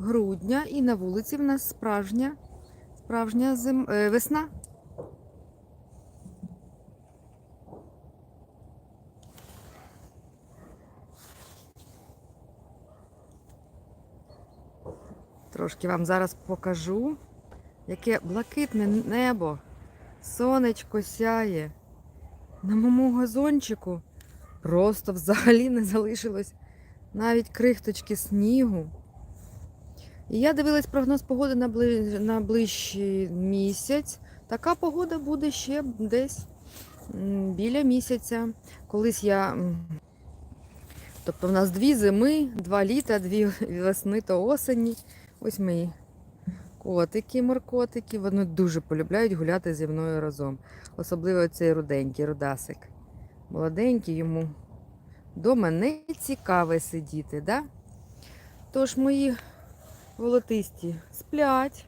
грудня і на вулиці в нас справжня, справжня зим... е, весна. Трошки вам зараз покажу, яке блакитне небо, сонечко сяє. На моєму газончику просто взагалі не залишилось навіть крихточки снігу. Я дивилась прогноз погоди на, бли... на ближчий місяць. Така погода буде ще десь біля місяця. Колись я. Тобто в нас дві зими, два літа, дві весни та осені. Ось мої котики, моркотики. Вони дуже полюбляють гуляти зі мною разом. Особливо цей руденький рудасик. Молоденький йому Дома не цікаве сидіти, да? Тож мої волотисті сплять.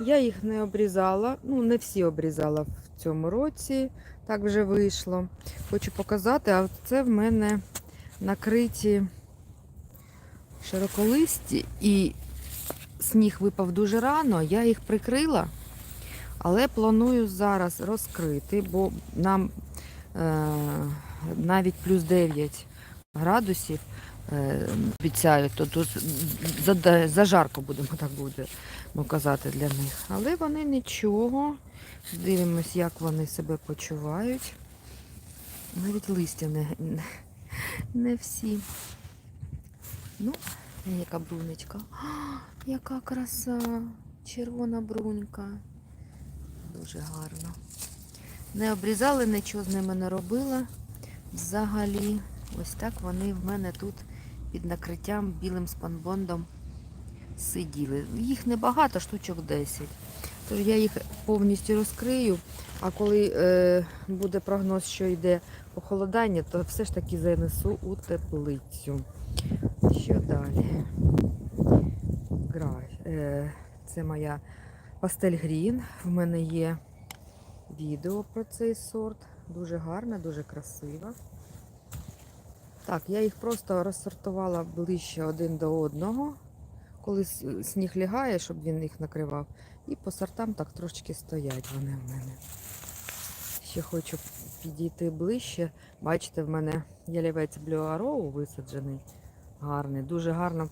Я їх не обрізала, ну, не всі обрізала в цьому році, так вже вийшло. Хочу показати, а це в мене накриті широколисті. І сніг випав дуже рано, я їх прикрила, але планую зараз розкрити, бо нам е, навіть плюс 9 градусів обіцяють, то тут за- зажарко будемо так будемо казати для них. Але вони нічого. Дивимось, як вони себе почувають. Навіть листя не, не, не всі. Ну, яка брунечка. А, яка краса! Червона брунька. Дуже гарно. Не обрізали, нічого з ними не робила. Взагалі, ось так вони в мене тут під накриттям білим спанбондом сиділи. Їх небагато, штучок 10. Тож я їх повністю розкрию, а коли е, буде прогноз, що йде похолодання, то все ж таки занесу у теплицю. Що далі? Е, це моя пастель грін. В мене є відео про цей сорт. Дуже гарна, дуже красива. Так, я їх просто розсортувала ближче один до одного, коли сніг лягає, щоб він їх накривав. І по сортам так трошки стоять вони в мене. Ще хочу підійти ближче. Бачите, в мене ялівець Arrow висаджений. Гарний. Дуже гарно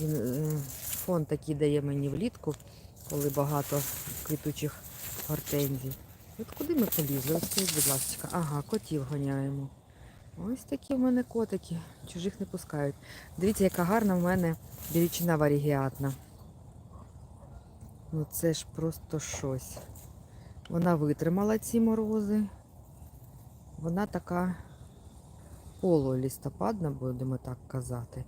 він е, фон такий дає мені влітку, коли багато квітучих гортензій. От куди ми полізли? Ось будь ласка. Ага, котів гоняємо. Ось такі в мене котики. Чужих не пускають. Дивіться, яка гарна в мене білічина варігіатна. Ну це ж просто щось. Вона витримала ці морози. Вона така полулістопадна, будемо так казати.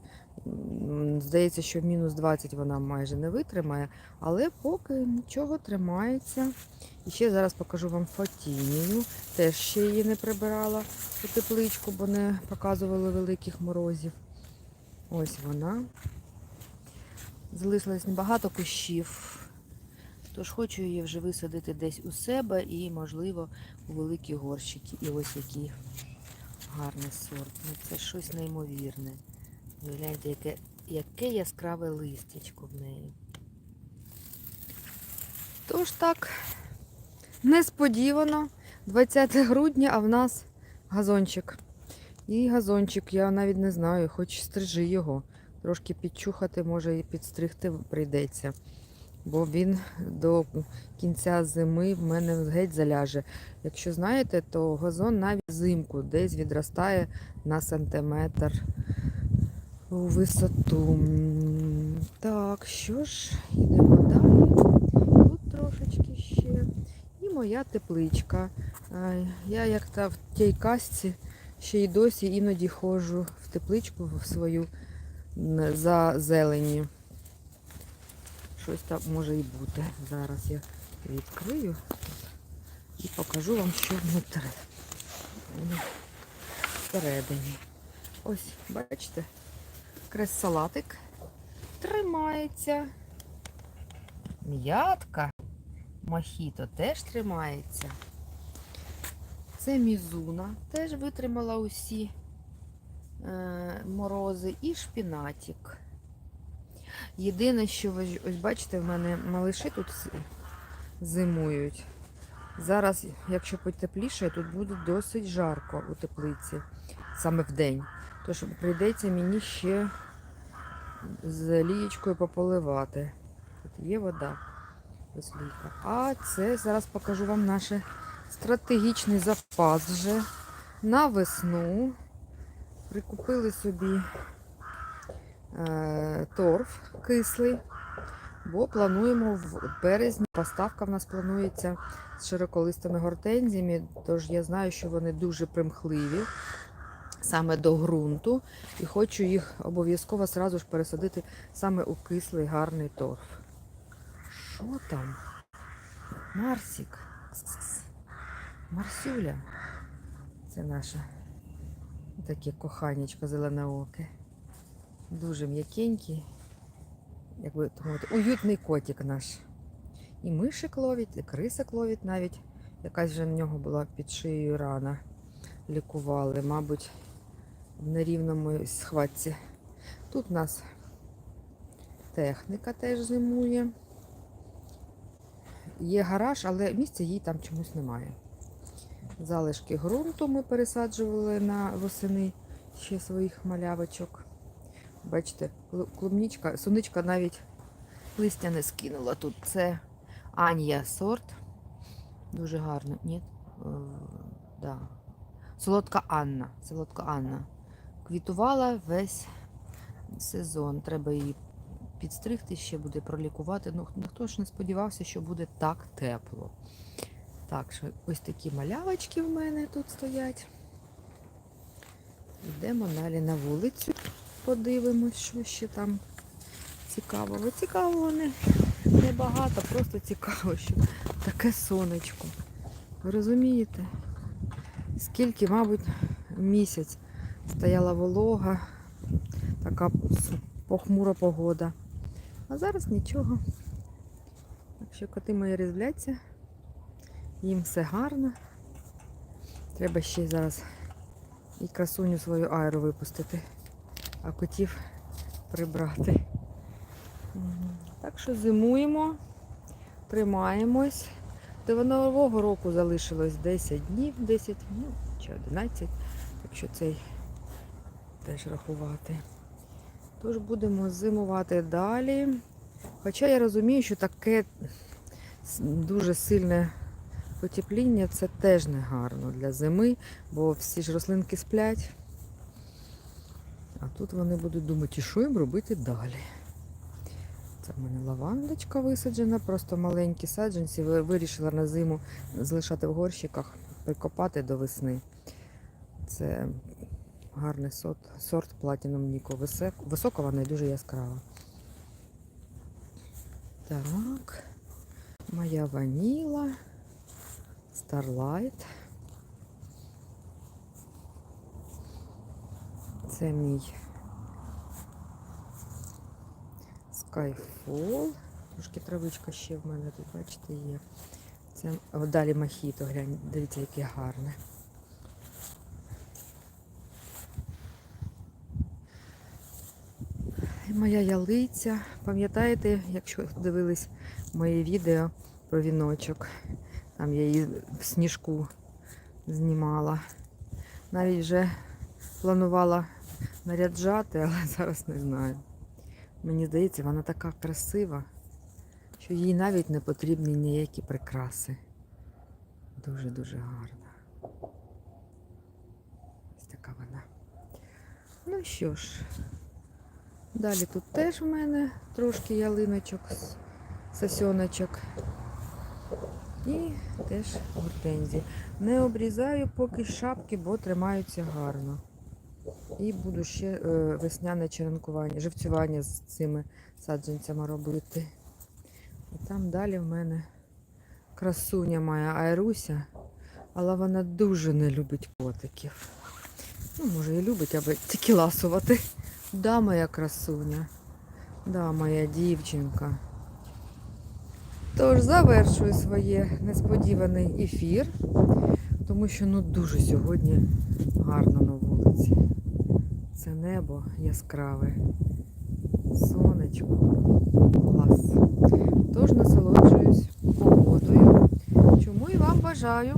Здається, що мінус 20 вона майже не витримає, але поки нічого тримається. І ще зараз покажу вам фатінію. Теж ще її не прибирала у тепличку, бо не показували великих морозів. Ось вона. Залишилось небагато кущів. Тож хочу її вже висадити десь у себе і, можливо, у великі горщики. І ось який гарний сорт. Ну, це щось неймовірне. Гляньте, яке, яке яскраве листячко в неї. Тож так, несподівано, 20 грудня, а в нас газончик. І газончик, я навіть не знаю, хоч стрижи його. Трошки підчухати, може і підстригти прийдеться. Бо він до кінця зими в мене геть заляже. Якщо знаєте, то газон навіть взимку десь відростає на сантиметр у висоту. Так, що ж, йдемо далі. Тут трошечки ще. І моя тепличка. Я як та в тій казці ще й досі іноді ходжу в тепличку свою за зелені. Щось там може і бути. Зараз я відкрию і покажу вам, що внутри. Ну, Всередині. Ось, бачите, крес-салатик тримається. М'ятка мохіто теж тримається. Це мізуна теж витримала усі е, морози і шпінатик. Єдине, що ви ось бачите, в мене малиші тут зимують. Зараз, якщо потепліше, тут буде досить жарко у теплиці, саме в день. Тож прийдеться мені ще з лієчкою пополивати. Тут є вода. Ось лійка. А це зараз покажу вам наш стратегічний запас вже на весну. Прикупили собі торф кислий, бо плануємо в березні. Поставка в нас планується з широколистими гортензіями, тож я знаю, що вони дуже примхливі саме до ґрунту, і хочу їх обов'язково сразу ж пересадити саме у кислий гарний торф. Що там? Марсік. Марсюля. Це наша таке коханечко зеленооке. Дуже м'якенький, як би мовити, уютний котик наш. І мишик ловить, і крисик ловить навіть. Якась вже в нього була під шиєю рана. Лікували, мабуть, в нерівному схватці. Тут у нас техніка теж зимує. Є гараж, але місця їй там чомусь немає. Залишки ґрунту ми пересаджували на восени ще своїх малявочок. Бачите, клу- клубничка, суничка навіть листя не скинула тут. Це Анія сорт. Дуже гарно. Ні? Е, да. Солодка Анна. Солодка Анна. Квітувала весь сезон. Треба її підстригти, ще буде пролікувати. Ну, ніхто ж не сподівався, що буде так тепло. Так, що ось такі малявочки в мене тут стоять. Йдемо далі на вулицю. Подивимось, що ще там цікавого. Цікавого не, небагато, просто цікаво, що таке сонечко. Ви розумієте? Скільки, мабуть, місяць стояла волога, така похмура погода. А зараз нічого. Так коти мої різбляться, їм все гарно. Треба ще зараз і красуню свою аеру випустити, а котів прибрати. Так що зимуємо, тримаємось. До нового року залишилось 10 днів, 10, ну, чи 11, якщо цей теж рахувати. Тож будемо зимувати далі. Хоча я розумію, що таке дуже сильне потепління це теж не гарно для зими, бо всі ж рослинки сплять. А тут вони будуть думати, що їм робити далі. Це в мене лавандочка висаджена, просто маленькі саджанці. Вирішила на зиму залишати в горщиках, прикопати до весни. Це гарний сорт, сорт Nico. Висок, висока вона і дуже яскрава. Так. Моя ваніла. Starlight. Це мій Skyfall. Трошки травичка ще в мене тут, бачите, є. Це далі мохіто, глянь, дивіться, яке гарне. І Моя ялиця. Пам'ятаєте, якщо дивились моє відео про віночок, там я її в сніжку знімала. Навіть вже планувала наряджати, але зараз не знаю. Мені здається, вона така красива, що їй навіть не потрібні ніякі прикраси. Дуже-дуже гарна. Ось така вона. Ну що ж, далі тут теж в мене трошки ялиночок, сосьоночок. І теж гортензії. Не обрізаю поки шапки, бо тримаються гарно. І буду ще е, весняне черенкування, живцювання з цими саджанцями робити. І там далі в мене красуня моя Айруся, але вона дуже не любить котиків. Ну, може і любить, аби тільки ласувати. Да, моя красуня. Да, моя дівчинка. Тож завершую своє несподіваний ефір, тому що ну дуже сьогодні гарно на вулиці. Це небо яскраве. Сонечко. Клас. Тож насолоджуюсь погодою. Чому і вам бажаю.